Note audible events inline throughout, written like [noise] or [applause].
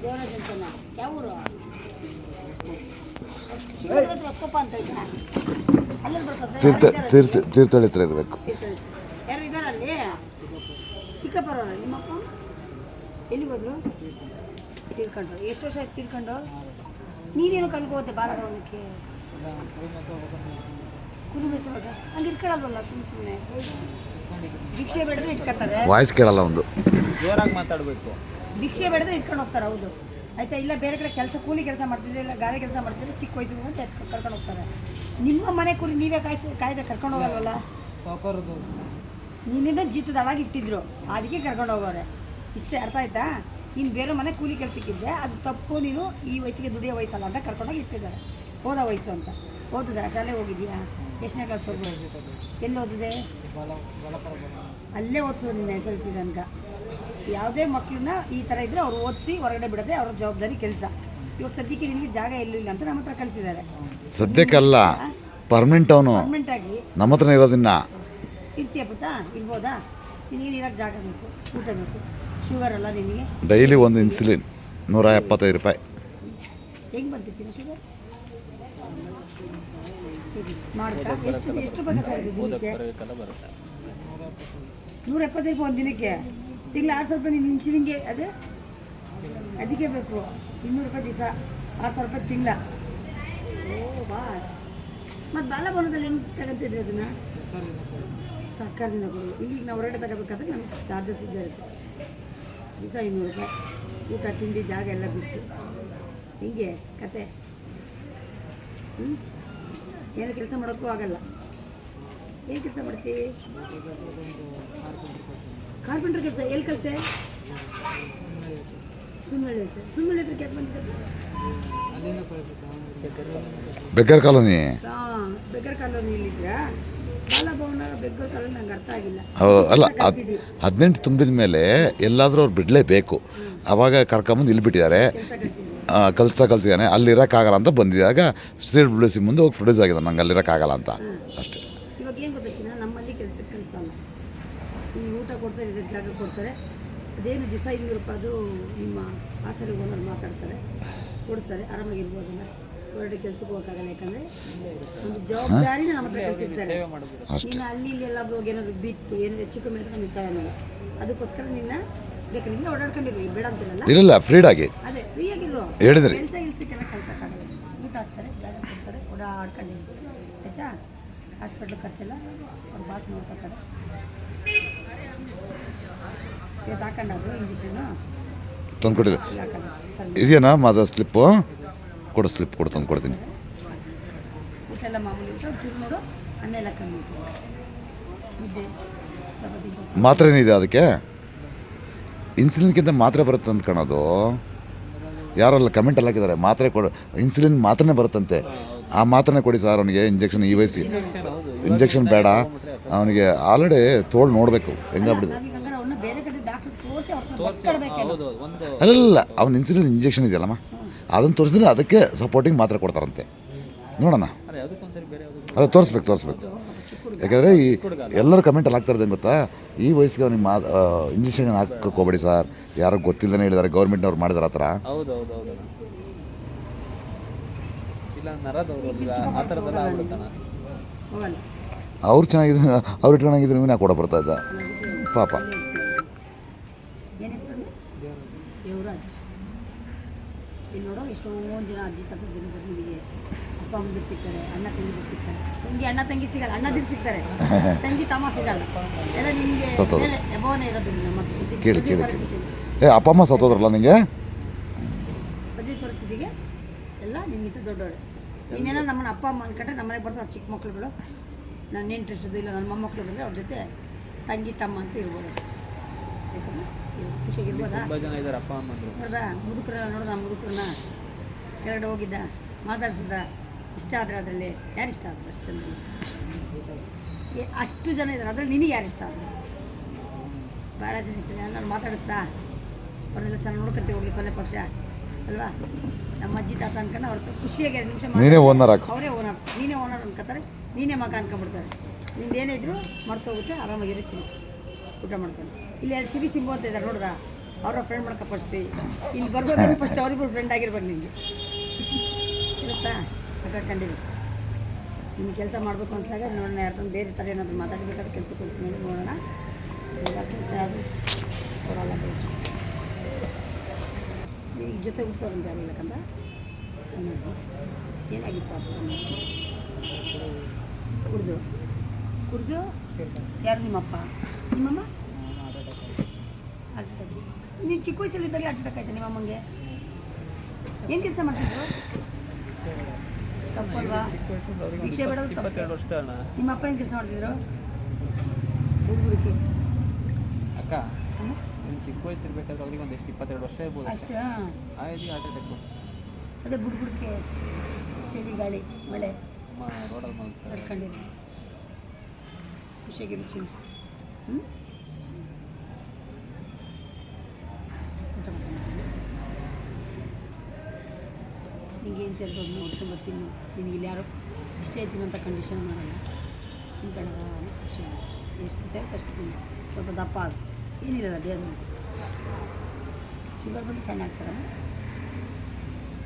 ದೇವರಾಜ ಅಂತನ ಯಾವ ಊರು ಹೊಸ್ಕೊಪ್ಪ ಅಂತ ಐತಾ ಅಲ್ಲೇ ಬರ್ತದೆ ತೀರ್ಥ ತೀರ್ಥ ತೀರ್ಥಹಳ್ಳಿ ಹತ್ರ ಇರಬೇಕು. ಯಾರು ಇದಾರ ಅಲ್ಲಿ ಚಿಕ್ಕಪ್ಪರವ್ರ ನಿಮ್ಮಪ್ಪ ಎಲ್ಲಿಗೆ ಹೋದ್ರು ತೀರ್ಕೊಂಡ್ರು ಎಷ್ಟು ವರ್ಷ ಆಯ್ತು ತೀರ್ಕೊಂಡು ನೀನೇನು ಕಲ್ಕೋತೆ ಬಾಲಭವನಕ್ಕೆ ಕುರುಮೇಶ್ವರ ಹಂಗೆ ಇಟ್ಕೊಳ್ಳಲ್ವಲ್ಲ ಸುಮ್ಮನೆ ಸುಮ್ಮನೆ ಭಿಕ್ಷೆ ಬೇಡದ್ರೆ ಇಟ್ಕೊತಾರೆ ವಾಯ್ಸ್ ಕೇಳಲ್ಲ ಒಂದು ಜೋರಾಗಿ ಮಾತಾಡಬೇಕು? ಭಿಕ್ಷೆ ಬೇಡದ್ರೆ ಇಟ್ಕೊಂಡು ಹೋಗ್ತಾರೆ ಹೌದು. ಆಯ್ತಾ? ಇಲ್ಲ ಬೇರೆ ಕಡೆ ಕೆಲಸ ಕೂಲಿ ಕೆಲಸ ಮಾಡ್ತಿದ್ರೆ ಇಲ್ಲ ಗಾರೆ ಕೆಲಸ ಮಾಡ್ತಿದ್ರೆ ಚಿಕ್ಕ ವಯಸ್ಸು ಅಂತ ಎತ್ ಕರ್ಕೊಂಡು ಹೋಗ್ತಾರೆ. ನಿಮ್ಮ ಮನೆ ಕೂಲಿ ನೀವೇ ಕಾಯಿಸಿ ಕಾಯ್ದೆ ಕರ್ಕೊಂಡು ಹೋಗಲ್ವಲ್ಲ? ಸಾಕೋರದು. ಜೀತದ ಅವಾಗ ಇಟ್ಟಿದ್ರು. ಅದಕ್ಕೆ ಕರ್ಕೊಂಡು ಹೋಗೋರೆ. ಇಷ್ಟೇ ಅರ್ಥ ಆಯ್ತಾ? ನೀನು ಬೇರೆ ಮನೆ ಕೂಲಿ ಕೆಲಸಕ್ಕಿದ್ದೆ ಅದು ತಪ್ಪು ನೀನು ಈ ವಯಸ್ಸಿಗೆ ದುಡಿಯೋ ವಯಸ್ಸಲ್ಲ ಅಂತ ಕರ್ಕೊಂಡೋಗಿ ಇಟ್ಟಿದ್ದಾರೆ. ಹೋದ ವಯಸ್ಸು ಅಂತ. ಓದಿದ್ದಾರೆ ಶಾಲೆ ಹೋಗಿದ್ಯಾ? ಎಷ್ಟನೇ ಕ್ಲಾಸ್ ಎಲ್ಲಿ ಓದಿದೆ? ಅಲ್ಲೇ ಓದಿಸೋದು ನಿನ್ನ ಎಸ್ ಎಲ್ ಸಿ ತನಕ. ಯಾವುದೇ ಮಕ್ಕಳನ್ನ ಈ ಥರ ಇದ್ದರೆ ಅವ್ರು ಓದಿಸಿ ಹೊರಗಡೆ ಬಿಡದೆ ಅವ್ರ ಜವಾಬ್ದಾರಿ ಕೆಲಸ. ಇವಾಗ ಸದ್ಯಕ್ಕೆ ನಿನಗೆ ಜಾಗ ಎಲ್ಲೂ ಇಲ್ಲ ಅಂತ ನಮ್ಮ ಹತ್ರ ಕಳಿಸಿದ್ದಾರೆ. ಸದ್ಯಕ್ಕಲ್ಲ ಪರ್ಮನೆಂಟ್ ಅವನು. ಆಗಿ. ನಮ್ಮ ಹತ್ರ ಇರೋದಿನ್ನ. ಇರ್ತೀಯ ಪುಟ್ಟ ಇರ್ಬೋದಾ? ನಿನಗೆ ಇರೋಕ್ಕೆ ಜಾಗ ಬೇಕು? ಊಟ ಬೇಕು? ಶುಗರ್ ಅಲ್ಲ ನಿನಗೆ ಡೈಲಿ ಒಂದು ಇನ್ಸುಲಿನ್ ನೂರ ಎಪ್ಪತ್ತೈದು ರೂಪಾಯಿ. ಹೆಂಗೆ ಬಂತು ಚಿನ್ನ ಶುಗರ್? ಮಾಡ್ತಾ? ಎಷ್ಟು ಎಷ್ಟು ಬಗ್ಗೆ ನೂರ ಎಪ್ಪತ್ತೈದು ಒಂದು ದಿನಕ್ಕೆ? ತಿಂಗಳು ಆರು ಸಾವಿರ ರೂಪಾಯಿ ನಿನ್ನ ಇನ್ಶೂರೆನ್ಗೆ ಅದೇ? ಅದಕ್ಕೆ ಬೇಕು. ಇನ್ನೂರು ರೂಪಾಯಿ ದಿವಸ, ಆರು ಸಾವಿರ ರೂಪಾಯಿ ತಿಂಗಳ. ಓ, ಬಾಸ್. ಮತ್ತು ಬಾಲಭವನದಲ್ಲಿ ಹೆಂಗೆ ತಗೊಂತಿದ್ರಿ ಅದನ್ನು? ಸರ್ಕಾರದಿಂದ ಕೊಡೋದು. ಇಲ್ಲಿಗೆ ನಾವು ಹೊರಗಡೆ ತಗೋಬೇಕಾದ್ರೆ ನಮ್ಗೆ ಚಾರ್ಜಸ್ ಇದ್ದೇ ಇರುತ್ತೆ. ದಿವಸ ಇನ್ನೂರು ರೂಪಾಯಿ. ಊಟ, ತಿಂಡಿ, ಜಾಗ ಎಲ್ಲ ಬಿಟ್ಟು. ಹಿಂಗೆ, ಕತೆ. ಹ್ಞೂ ಏನು ಕೆಲಸ ಮಾಡೋಕ್ಕೂ ಆಗಲ್ಲ. ಏನು ಕೆಲಸ ಮಾಡ್ತೀವಿ ಕಾರ್ಪೆಂಟ್ರ್ ಕೆಲಸ ಎಲ್ಲಿ ಕಲಿತೆ? ಸುಮ್ಮನೆ ಬೆಕ್ಕರ್ ಕಾಲೋನಿ. ಹಾಂ ಬೆಕ್ಕರ್ ಕಾಲೋನಿಯಲ್ಲಿದ್ರಾ ಬಾಲಭವನ ಬೆಕ್ಕರ್ ಕಾಲೋನಿ ನಂಗೆ ಅರ್ಥ ಆಗಿಲ್ಲ. ಹೌ- ಅಲ್ಲ. ಹದಿನೆಂಟು ತುಂಬಿದ ಮೇಲೆ ಎಲ್ಲಾದರೂ ಅವ್ರು ಬಿಡಲೇಬೇಕು ಅವಾಗ ಕರ್ಕೊಂಬಂದು ಇಲ್ಲಿ ಬಿಟ್ಟಿದ್ದಾರೆ. ಕೆಲಸ ಕಲ್ತಿದ್ದಾನೆ. ಅಲ್ಲಿ ಇರೋಕ್ಕಾಗಲ್ಲ ಅಂತ ಬಂದಿದ್ದಾಗ ಸ್ಟೇಟ್ ಬಿಡಿಸಿ ಮುಂದೆ ಹೋಗಿ ಪ್ರೊಡ್ಯೂಸ್ ಆಗಿದೆ ನಂಗೆ ಅಲ್ಲಿರೋಕ್ಕಾಗಲ್ಲ ಅಂತ. ಅಷ್ಟೇ ಇವಾಗ ಏನು ಗೊತ್ತಾ ಚಿನ್ನ ನಮ್ಮಲ್ಲಿ ಕೆಲಸಕ್ಕೆ ಕಳಿಸಲ್ಲ ನಿಮ್ಗೆ ಊಟ ಕೊಡ್ತಾರೆ ಇರೋ ಜಾಗ ಕೊಡ್ತಾರೆ. ಅದೇನು ದಿವಸ ಇನ್ನೂರು ರೂಪಾಯಿ ಅದು ನಿಮ್ಮ ಆಸರೆ ಓನರ್ ಮಾತಾಡ್ತಾರೆ. ಕೊಡಿಸ್ತಾರೆ ಆರಾಮಾಗಿರ್ಬೋದಲ್ಲ. ಹೊರಗಡೆ ಕೆಲ್ಸಕ್ಕೆ ಹೋಗೋಕ್ಕಾಗಲ್ಲ ಯಾಕಂದರೆ ಒಂದು ಜವಾಬ್ದಾರಿ ನಮ್ಮ ಹತ್ರ ಕಳಿಸಿರ್ತಾರೆ ನೀನು ಅಲ್ಲಿ ಇಲ್ಲಿ ಎಲ್ಲಾದ್ರೂ ಹೋಗಿ ಏನಾದ್ರು ಬಿಟ್ಟು ಏನು ಹೆಚ್ಚು ಕಮ್ಮಿ ಅಂತ ನಮಗೆ ತಗೊಳಲ್ಲ ಅದಕ್ಕೋಸ್ಕರ ನಿನ್ನ ಬೇಕಾದ್ರೆ ನಿನ್ನ ಓಡಾಡ್ಕೊಂಡಿರಿ ಬೇಡ ಅಂತಿರಲ್ಲ? ಫ್ರೀ ಫ್ರೀಡಾಗಿ ಅದೇ ಫ್ರೀ ಆಗಿರೋ ಹೇಳಿದ್ರೆ. ಕೆಲಸ ಇಲ್ಸಕ್ಕೆಲ್ಲ ಕಳ್ಸೋಕ್ಕಾಗಲ್ಲ. ಊಟ ಹಾಕ್ತಾರೆ ಜಾಗ ಕೊಡ್ತಾರೆ ಓಡಾಡ್ಕೊಂಡಿರ್ತೀವಿ ಆಯಿತಾ? ಹಾಸ್ಪಿಟ್ಲ್ ಖರ್ಚೆಲ್ಲ ಅವ್ರ ಬಾಸ್ ನೋಡ್ಕೊತಾರೆ. ಇವತ್ತು ಹಾಕೊಂಡಾದ್ರು ಇಂಜೆಕ್ಷನ್ನು. ತಂದು ಕೊಡಿಲ್ಲ ತಂದು. ಇದೆಯಾ ಮಾದ ಸ್ಲಿಪ್ಪು? ಕೊಡು ಸ್ಲಿಪ್ ಕೊಡು ತಂದು ಕೊಡ್ತೀನಿ. ಮಾಮೂಲಿ ಇತ್ತು ಕಮ್ಮಿ ಇತ್ತು. ಮುದ್ದೆ ಚಪಾತಿ ಮಾತ್ರೆ ಏನಿದೆ ಅದಕ್ಕೆ? ಇನ್ಸುಲಿನ್ಗಿಂತ ಮಾತ್ರೆ ಬರುತ್ತೆ ಅಂತ ಕಾಣೋದು. ಯಾರಲ್ಲ ಕಮೆಂಟ್ ಎಲ್ಲ ಹಾಕಿದ್ದಾರೆ ಮಾತ್ರೆ ಕೊಡು. ಇನ್ಸುಲಿನ್ ಮಾತ್ರನೇ ಬರುತ್ತಂತೆ. ಆ ಮಾತ್ರನೇ ಕೊಡಿ ಸರ್ ಅವನಿಗೆ ಇಂಜೆಕ್ಷನ್ ಈ ವಯಸ್ಸಿ ಹೌದು ಇಂಜೆಕ್ಷನ್ ಬೇಡ. ಅವನಿಗೆ ಆಲ್ರೆಡಿ ತೋಳು ನೋಡಬೇಕು ಹೆಂಗಾಗ್ಬಿಡಿದೆ ನಾವೀಗ ಹಂಗಾರೆ ಅವ್ರನ್ನ ಬೇರೆ ಕಡೆ ಡಾಕ್ಟರ್ ತೋರಿಸಿ ಅವ್ರ ಬರ್ಕೊಳ್ಬೇಕೇನೋ ಹೌದು ಒಂದು ಅಲ್ಲ ಅವ್ನ ಇನ್ಸುಲಿನ್ ಇಂಜೆಕ್ಷನ್ ಇದೆಯಲ್ಲಮ್ಮ? ಅದನ್ನು ತೋರಿಸಿದ್ರೆ ಅದಕ್ಕೆ ಸಪೋರ್ಟಿಂಗ್ ಮಾತ್ರ ಕೊಡ್ತಾರಂತೆ. ನೋಡೋಣ. ಅದೇ ತೋರಿಸ್ಬೇಕು ತೋರಿಸ್ಬೇಕು. ಯಾಕಂದರೆ ಈ ಎಲ್ಲರೂ ಕಮೆಂಟಲ್ಲಿ ಅಲ್ಲಿ ಇರೋದು ಗೊತ್ತಾ? ಈ ವಯಸ್ಸಿಗೆ ಅವ್ನಿಗೆ ಮಾ ಇಂಜೆಕ್ಷನ್ ಹಾಕಕ್ಕೆ ಹೋಗ್ಬೇಡಿ ಸರ್ ಯಾರೋ ಗೊತ್ತಿಲ್ಲದೇ ಹೇಳಿದ್ದಾರೆ ಗೌರ್ಮೆಂಟ್ನವ್ರು ಮಾಡಿದಾರೆ ಆ ಥರ. ಅವ್ರು ಚೆನ್ನಾಗಿದ್ರು ಅವ್ರು ಇಟ್ಕೊಂಡಾಗಿದ್ರು ನಾ ಕೂಡ ಬರ್ತಾ ಇದ್ದ. ಪಾಪ ಏನು ಹೆಸರು ದೇವರಾಜ್ ಇಲ್ಲಿ ನೋಡೋ ಎಷ್ಟೊಂದು ಜನ ಅಜ್ಜಿ ತಪ್ಪ ದಿನ ನಿಮಗೆ ಅಪ್ಪ ಅಮ್ಮದಿರು ಸಿಗ್ತಾರೆ ಅಣ್ಣ ತಂಗಿದ್ರು ಸಿಗ್ತಾರೆ. ನಿಮಗೆ ಅಣ್ಣ ತಂಗಿ ಸಿಗಲ್ಲ ಅಣ್ಣದಿರು ಸಿಗ್ತಾರೆ. [laughs] ತಂಗಿ ತಮ್ಮ ಸಿಗಲ್ಲ. ಎಲ್ಲ ನಿಮಗೆ ಸತ್ತೋದ್ರು. ಎಬೋನೇ ಇರೋದು ನಮ್ಮ ಕೇಳಿ ಕೇಳಿ ಕೇಳಿ. ಏ ಅಪ್ಪ ಅಮ್ಮ ಸತ್ತೋದ್ರಲ್ಲ ನಿಂಗೆ? ಸದ್ಯದ ಪರಿಸ್ಥಿತಿಗೆ ಎಲ್ಲ ನಿಮ್ಗಿಂತ ದೊಡ್ಡವಳೆ ಇನ್ನೇನೋ ನಮ್ಮನ್ನ ಅಪ್ಪ ಅಮ್ಮ ಅನ್ಕೊಂಡ್ರೆ ನಮ್ಮನೆಗೆ ಬರ್ತಾರೆ ಚಿಕ್ಕ ಮಕ್ಳುಗಳು. ನನ್ನ ಇಂಟ್ರೆಸ್ಟ್ ಇಲ್ಲ ನನ್ನ ಮೊಮ್ಮಕ್ಕಳು ಬಂದರೆ ಅವ್ರ ಜೊತೆ ತಂಗಿ ತಮ್ಮ ಅಂತ ಇರ್ಬೋದು ಅಷ್ಟೇ. ಖುಷಿಯಾಗಿರ್ಬೋದಾ? ತುಂಬ ಜನ ಇದ್ದಾರೆ ಅಪ್ಪ ಅಮ್ಮಂದ್ರು. ನೋಡ್ದ ಮುದುಕರೆಲ್ಲ ನೋಡ್ದ ಮುದುಕರನ್ನ? ಕೆಳಗಡೆ ಹೋಗಿದ್ದ ಮಾತಾಡ್ಸಿದ್ದ ಇಷ್ಟ ಆದರೆ ಅದರಲ್ಲಿ ಯಾರು ಇಷ್ಟ ಆದ್ರು ಅಷ್ಟು ಜನ? ಅಷ್ಟು ಜನ ಇದ್ದಾರೆ ಅದರಲ್ಲಿ ನಿನಗೆ ಯಾರು ಇಷ್ಟ ಆದರು? ಭಾಳ ಜನ ಇಷ್ಟ ನಾನು ಮಾತಾಡಿಸ್ತಾ? ಅವರೆಲ್ಲ ಚೆನ್ನಾಗಿ ನೋಡ್ಕೊತೀವಿ ಹೋಗಿ ಕೊನೆ ಪಕ್ಷ ಅಲ್ವಾ? ನಮ್ಮ ಅಜ್ಜಿ ತಾತ ಅನ್ಕೊಂಡು ಅವ್ರ ಖುಷಿಯಾಗಿ ಎರಡು ನಿಮಿಷ ನೀನೇ ಓನರ್ ಅವರೇ ಓನರ್ ನೀನೇ ಓನರ್ ಅನ್ಕೋತಾರೆ ನೀನೇ ಮಗ ಅನ್ಕೊಂಡ್ಬಿಡ್ತಾರೆ ನಿಮ್ದು ಏನೇ ಇದ್ರು ಮರ್ತು ಹೋಗುತ್ತೆ ಆರಾಮಾಗಿರೋ ಚಿನ್ನ ಊಟ ಮಾಡ್ಕೊಂಡು. ಇಲ್ಲಿ ಎರಡು ಸಿಬಿ ಸಿಂಬು ಅಂತ ಇದ್ದಾರೆ ನೋಡ್ದ? ಅವರ ಫ್ರೆಂಡ್ ಮಾಡ್ಕೊ ಫಸ್ಟ್ ಇಲ್ಲಿ ಬರ್ಬೋದು ಫಸ್ಟ್ ಅವ್ರಿಗೂ ಫ್ರೆಂಡ್ ಆಗಿರ್ಬೇಕು ನಿಮಗೆ. ಇರುತ್ತಾ ಕಂಡಿರಿ. ನಿಮ್ಗೆ ಕೆಲಸ ಮಾಡಬೇಕು ಅನ್ಸಿದಾಗ ನೋಡೋಣ ಯಾರ್ದು ಬೇರೆ ಥರ ಏನಾದರೂ ಮಾತಾಡಬೇಕಾದ್ರೆ ಕೆಲಸ ಕೊಡ್ತೀನಿ ನೋಡೋಣ. ಈಗ ಕೆಲಸ ಅದು ಕೊಡೋಲ್ಲ ಬೇಸ್ ಈಗ ಜೊತೆ ಹುಡ್ತವ್ರು ಯಾರಿಲ್ಲ ಕಂದ? ಹ್ಞೂ ಏನಾಗಿತ್ತು ಅಪ್ಪ ಕುಡ್ದು. ಕುಡ್ದು? ಯಾರು ನಿಮ್ಮಪ್ಪ? ನಿಮ್ಮಮ್ಮ? ಹಾರ್ಟ್ ಅಟ್ಯಾಕ್ ನೀನು ಚಿಕ್ಕ ವಯಸ್ಸಲ್ಲಿದ್ದಾಗ ಹಾರ್ಟ್ ಅಟ್ಯಾಕ್ ಆಯ್ತಾ ನಿಮ್ಮಮ್ಮಂಗೆ. ಏನು ಕೆಲಸ ಮಾಡ್ತಿದ್ರು? ತಪ್ಪಲ್ವಾ? ಭಿಕ್ಷೆ ಬೇಡೋದು ತಪ್ಪು. ನಿಮ್ಮ ಅಪ್ಪ ಏನು ಕೆಲಸ ಮಾಡ್ತಿದ್ರು? ಹುಡುಗರಿಗೆ ಅಕ್ಕ ಚಿಕ್ಕ ವಯಸ್ಸು ಇರ್ಬೇಕಾದ್ರೆ ಅವ್ರಿಗೆ ಒಂದು ಎಷ್ಟು ಇಪ್ಪತ್ತೆರಡು ವರ್ಷ ಇರ್ಬೋದು. ಅಷ್ಟೇ ಆ ಏಜಿಗೆ ಹಾರ್ಟ್ ಅಟ್ಯಾಕ್ ಅದೇ ಬುಡ್ಬುಡ್ಕೆ ಚಳಿ ಗಾಳಿ ಮಳೆ. ರೋಡಲ್ಲಿ ಮಲ್ತಾರೆ ನಡ್ಕೊಂಡಿರಿ ಖುಷಿಯಾಗಿ ರುಚಿ. ಹ್ಞೂ ಊಟ ಮಾಡ್ಕೊಂಡು ನಿಂಗೆ ಏನು ಸೇರ್ಬೋದು ನೋಡ್ಕೊಂಡು ಬರ್ತೀನಿ. ನಿನಗೆ ಇಲ್ಲಿ ಯಾರು ಇಷ್ಟೇ ಇದ್ದೀನಿ ಅಂತ ಕಂಡೀಷನ್ ಮಾಡಲ್ಲ. ನಿಮ್ಮ ಕಡೆ ಖುಷಿ ಎಷ್ಟು ಸೇರುತ್ತೆ ಅಷ್ಟು ತಿನ್ನು. ಸ್ವಲ್ಪ ದಪ್ಪ ಆಗ. ಏನಿರಲ್ಲ ದೇಹದ ಶುಗರ್ ಬಂದು ಸಣ್ಣ ಆಗ್ತಾರೆ?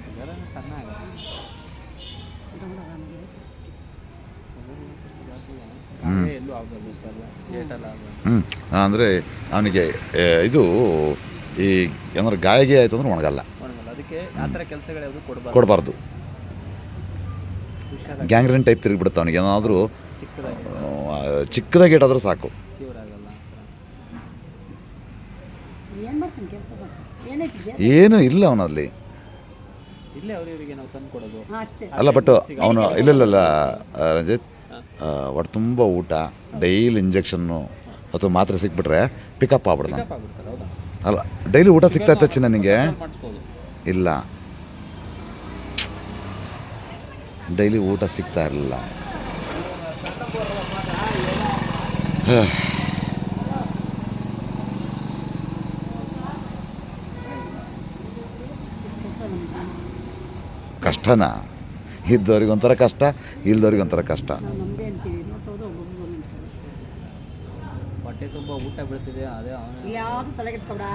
ಶುಗರ್ ಸಣ್ಣ ಸರ್ ಅಂದರೆ ಅವನಿಗೆ ಇದು ಈ ಏನಾದ್ರು ಗಾಯಗೆ ಆಯಿತು ಅಂದ್ರೆ ಒಣಗಲ್ಲ. ಒಣಗಲ್ಲ ಅದಕ್ಕೆ ಆ ಥರ ಕೆಲಸಗಳು ಯಾವುದು ಕೊಡಬಾರ್ದು. ಕೊಡಬಾರ್ದು. ಗ್ಯಾಂಗ್ರೀನ್ ಟೈಪ್ ತಿರುಗಿಬಿಡುತ್ತೆ ಅವನಿಗೆ. ಏನಾದರೂ ಚಿಕ್ಕದಾಗಿ. ಚಿಕ್ಕದಾಗಿ ಇಟ್ಟಾದರೂ ಸಾಕು. ಆಗಲ್ಲ ಏನು ಮಾಡ್ತೀನಿ ಕೆಲಸ ಏನೂ ಇಲ್ಲ ಅವನಲ್ಲಿ. ಇಲ್ಲೇ ಅವ್ರಿಗೆ ನಾವು ತಂದು ಕೊಡೋದು. ಹಾಂ ಅಷ್ಟೇ. ಅಲ್ಲ ಬಟ್ ಅವನು ಇಲ್ಲ ರಂಜಿತ್. ಒಟ್ಟು ತುಂಬ ಊಟ ಡೈಲಿ ಇಂಜೆಕ್ಷನ್ನು ಅಥವಾ ಮಾತ್ರೆ ಸಿಕ್ಬಿಟ್ರೆ ಪಿಕಪ್ ಆಗ್ಬಿಡ್ತಾನೆ. ಪಿಕಪ್ ಆಗ್ಬಿಡ್ತಾರೆ ಹೌದಾ? ಅಲ್ಲ ಡೈಲಿ ಊಟ ಸಿಗ್ತಾ ಇತ್ತು ಚಿನ್ನ ನಿನಗೆ ಮಾಡಿಸ್ಬೋದು. ಇಲ್ಲ. ಡೈಲಿ ಊಟ ಸಿಗ್ತಾ ಇರಲಿಲ್ಲ. ಕಷ್ಟನಾ? ಇದ್ದವ್ರಿಗೆ ಒಂಥರ ಕಷ್ಟ ಇಲ್ದವ್ರಿಗೆ ಒಂಥರ ಕಷ್ಟ. ಬಟ್ಟೆ ಹೊಟ್ಟೆ ತುಂಬ ಊಟ ಬೀಳ್ತಿದೆ ಅದೇ ಯಾವುದು ತಲೆ ಕೆಡ್ಸ್ಕೊಬೇಡ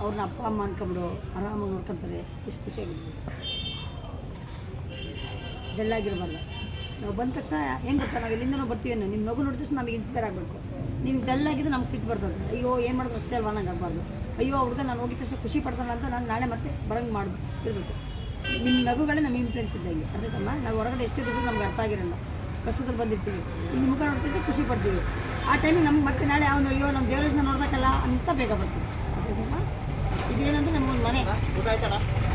ಅವ್ರನ್ನ ಅಪ್ಪ, ಅಮ್ಮ ಅನ್ಕೊಂಬಿಡು, ಆರಾಮಾಗಿ ನೋಡ್ಕೊಂತಾರೆ, ಖುಷಿ ಖುಷಿಯಾಗಿರ್ಬೋದು. ಡಲ್ಲಾಗಿರ್ಬಾರ್ದು. ನಾವು ಬಂದ ತಕ್ಷಣ ಹೆಂಗೆ ಗೊತ್ತಾ, ನಾವು ಇಲ್ಲಿಂದ ನಾವು ಬರ್ತೀವಿ ನಿಮ್ಮ ಮಗು ನೋಡಿದ ತಕ್ಷಣ ನಮಗೆ ಇನ್ಸ್ಪೈರ್ ಆಗಬೇಕು. ನೀವು ಡಲ್ಲಾಗಿದ್ದು ನಮ್ಗೆ ಸಿಟ್ಟು ಬರ್ತದೆ. ಅಯ್ಯೋ, ಏನು ಮಾಡೋದು ಅಷ್ಟೇ ಅಲ್ವಾ, ನಂಗೆ ಆಗಬಾರ್ದು. ಅಯ್ಯೋ ಹುಡುಗ ನಾನು ಹೋಗಿದ ತಕ್ಷಣ ಖುಷಿ ಪಡ್ತಾನೆ ಅಂತ ನಾನು ನಾಳೆ ಮತ್ತೆ ಬರಂಗೆ ಮಾಡಿ, ಇರಬೇಕು. ನಿಮ್ಮ ನಗುಗಳೇ ನಮ್ಮ ಇಂಪ್ರೆನ್ಸ್ ಇದ್ದಂಗೆ. ಅರ್ಥೈತಮ್ಮ ನಾವು ಹೊರಗಡೆ ಎಷ್ಟೇ ದುಡ್ಡು ನಮ್ಗೆ ಅರ್ಥ ಆಗಿರಲ್ಲ. ಕಷ್ಟದಲ್ಲಿ ಬಂದಿರ್ತೀವಿ. ನಿಮ್ಮ ಮುಖ ತಕ್ಷಣ ಖುಷಿ ಪಡ್ತೀವಿ. ಆ ಟೈಮಿಗೆ ನಮ್ಗೆ ಮತ್ತೆ ನಾಳೆ ಅವನು, ಅಯ್ಯೋ ನಮ್ಮ ದೇವರೇಶನ ನೋಡ್ಬೇಕಲ್ಲ ಅಂತ ಬೇಗ ಬರ್ತೀವಿ. Bibili ng mo, mani. Buta ito ka.